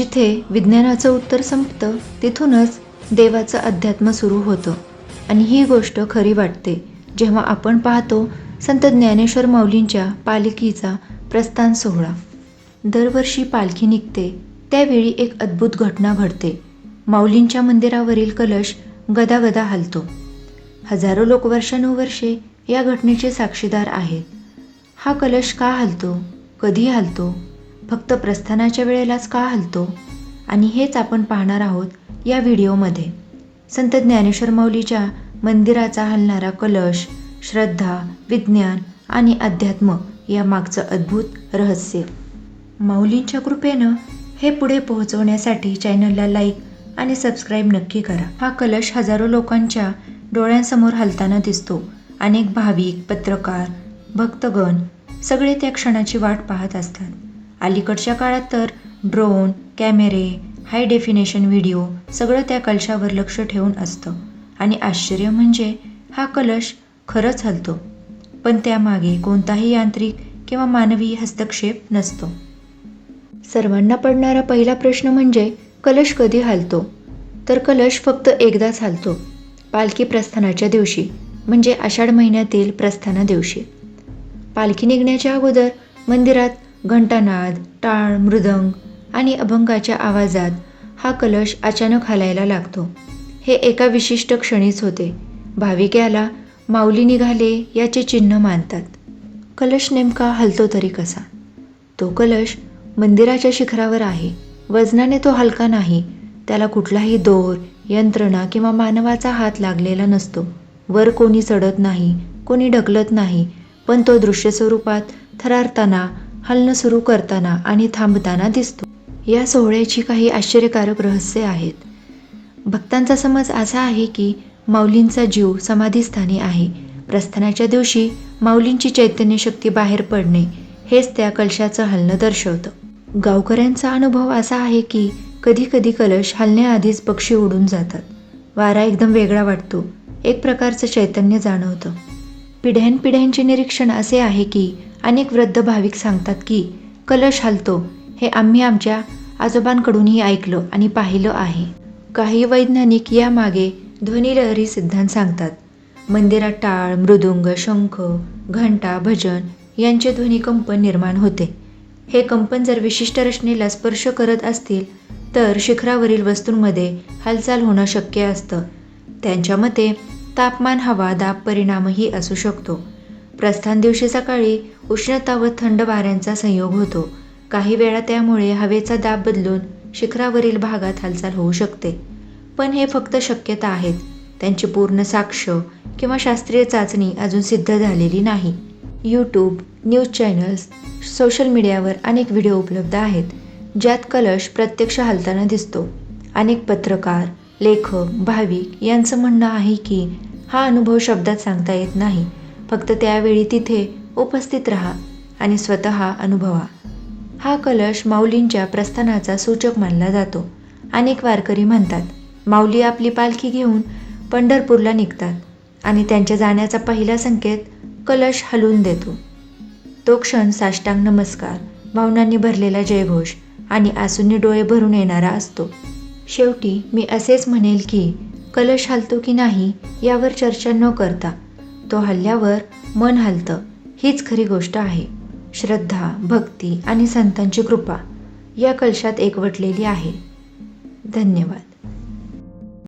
जिथे विज्ञानाचं उत्तर संपतं तिथूनच देवाचं अध्यात्म सुरू होतं. आणि ही गोष्ट खरी वाटते. जेव्हा आपण पाहतो संत ज्ञानेश्वर माऊलींच्या पालखीचा प्रस्थान सोहळा. दरवर्षी पालखी निघते. त्यावेळी एक अद्भुत घटना घडते. माऊलींच्या मंदिरावरील कलश गदागदा हलतो. हजारो लोक वर्षानुवर्षे या घटनेचे साक्षीदार आहेत. हा कलश का हलतो? कधी हलतो? फक्त प्रस्थानाच्या वेळेलाच का हलतो? आणि हेच आपण पाहणार आहोत या व्हिडिओमध्ये. संत ज्ञानेश्वर माऊलीच्या मंदिराचा हलणारा कलश श्रद्धा विज्ञान आणि अध्यात्म या मागचं अद्भुत रहस्य. माऊलींच्या कृपेनं हे पुढे पोहोचवण्यासाठी चॅनलला लाईक आणि सबस्क्राईब नक्की करा. हा कलश हजारो लोकांच्या डोळ्यांसमोर हलताना दिसतो. अनेक भाविक पत्रकार भक्तगण सगळे त्या क्षणाची वाट पाहत असतात. अलीकडच्या काळात तर ड्रोन कॅमेरे हाय डेफिनेशन व्हिडिओ सगळं त्या कलशावर लक्ष ठेवून असतं. आणि आश्चर्य म्हणजे हा कलश खरंच हलतो. पण त्यामागे कोणताही यांत्रिक किंवा मानवी हस्तक्षेप नसतो. सर्वांना पडणारा पहिला प्रश्न म्हणजे कलश कधी हलतो? तर कलश फक्त एकदाच हलतो. पालखी प्रस्थानाच्या दिवशी म्हणजे आषाढ महिन्यातील प्रस्थाना दिवशी. पालखी निघण्याच्या अगोदर मंदिरात घंटानाद टाळ मृदंग आणि अभंगाच्या आवाजात हा कलश अचानक हलायला लागतो. हे एका विशिष्ट क्षणीच होते. भाविक याला माऊली निघाले याचे चिन्ह मानतात. कलश नेमका हलतो तरी कसा? तो कलश मंदिराच्या शिखरावर आहे. वजनाने तो हलका नाही. त्याला कुठलाही दोर यंत्रणा किंवा मानवाचा हात लागलेला नसतो. वर कोणी चढत नाही कोणी ढकलत नाही पण तो दृश्य स्वरूपात थरारताना हलणं सुरू करताना आणि थांबताना दिसतो. या सोहळ्याची काही आश्चर्यकारक रहस्य आहेत. भक्तांचा समज असा आहे की माऊलींचा जीव समाधीस्थानी आहे. प्रस्थानाच्या दिवशी माऊलींची चैतन्य शक्ती बाहेर पडणे हेच त्या कलशाचं हलणं दर्शवतं. गावकऱ्यांचा अनुभव असा आहे की कधी कधी कलश हलण्याआधीच पक्षी उडून जातात. वारा एकदम वेगळा वाटतो. एक प्रकारचं चैतन्य जाणवतं. पिढ्यानपिढ्यांचे निरीक्षण असे आहे की अनेक वृद्ध भाविक सांगतात की कलश हलतो हे आम्ही आमच्या आजोबांकडूनही ऐकलं आणि पाहिलं आहे. काही वैज्ञानिक यामागे ध्वनिलहरी सिद्धांत सांगतात. मंदिरात टाळ मृदुंग शंख घंटा भजन यांचे ध्वनिकंपन निर्माण होते. हे कंपन जर विशिष्ट रचनेला स्पर्श करत असतील तर शिखरावरील वस्तूंमध्ये हालचाल होणं शक्य असतं. त्यांच्या मते तापमान हवा दाब परिणामही असू शकतो. प्रस्थान दिवशी सकाळी उष्णता व थंड वाऱ्यांचा संयोग होतो. काही वेळा त्यामुळे हवेचा दाब बदलून शिखरावरील भागात हालचाल होऊ शकते. पण हे फक्त शक्यता आहेत. त्यांची पूर्ण साक्ष किंवा शास्त्रीय चाचणी अजून सिद्ध झालेली नाही. यूट्यूब न्यूज चॅनल्स सोशल मीडियावर अनेक व्हिडिओ उपलब्ध आहेत ज्यात कलश प्रत्यक्ष हालताना दिसतो. अनेक पत्रकार लेखक भाविक यांचं म्हणणं आहे की हा अनुभव शब्दात सांगता येत नाही. फक्त त्यावेळी तिथे उपस्थित राहा आणि स्वतः अनुभवा. हा कलश माऊलींच्या प्रस्थानाचा सूचक मानला जातो. अनेक वारकरी म्हणतात माऊली आपली पालखी घेऊन पंढरपूरला निघतात आणि त्यांच्या जाण्याचा पहिला संकेत कलश हलवून देतो. तो क्षण साष्टांग नमस्कार भावनांनी भरलेला जयघोष आणि आसूंनी डोळे भरून येणारा असतो. शेवटी मी असेच म्हणेल की कलश हलतो की नाही यावर चर्चा न करता तो हल्ल्यावर मन हलतं हीच खरी गोष्ट आहे. श्रद्धा भक्ती आणि संतांची कृपा या कलशात एकवटलेली आहे. धन्यवाद.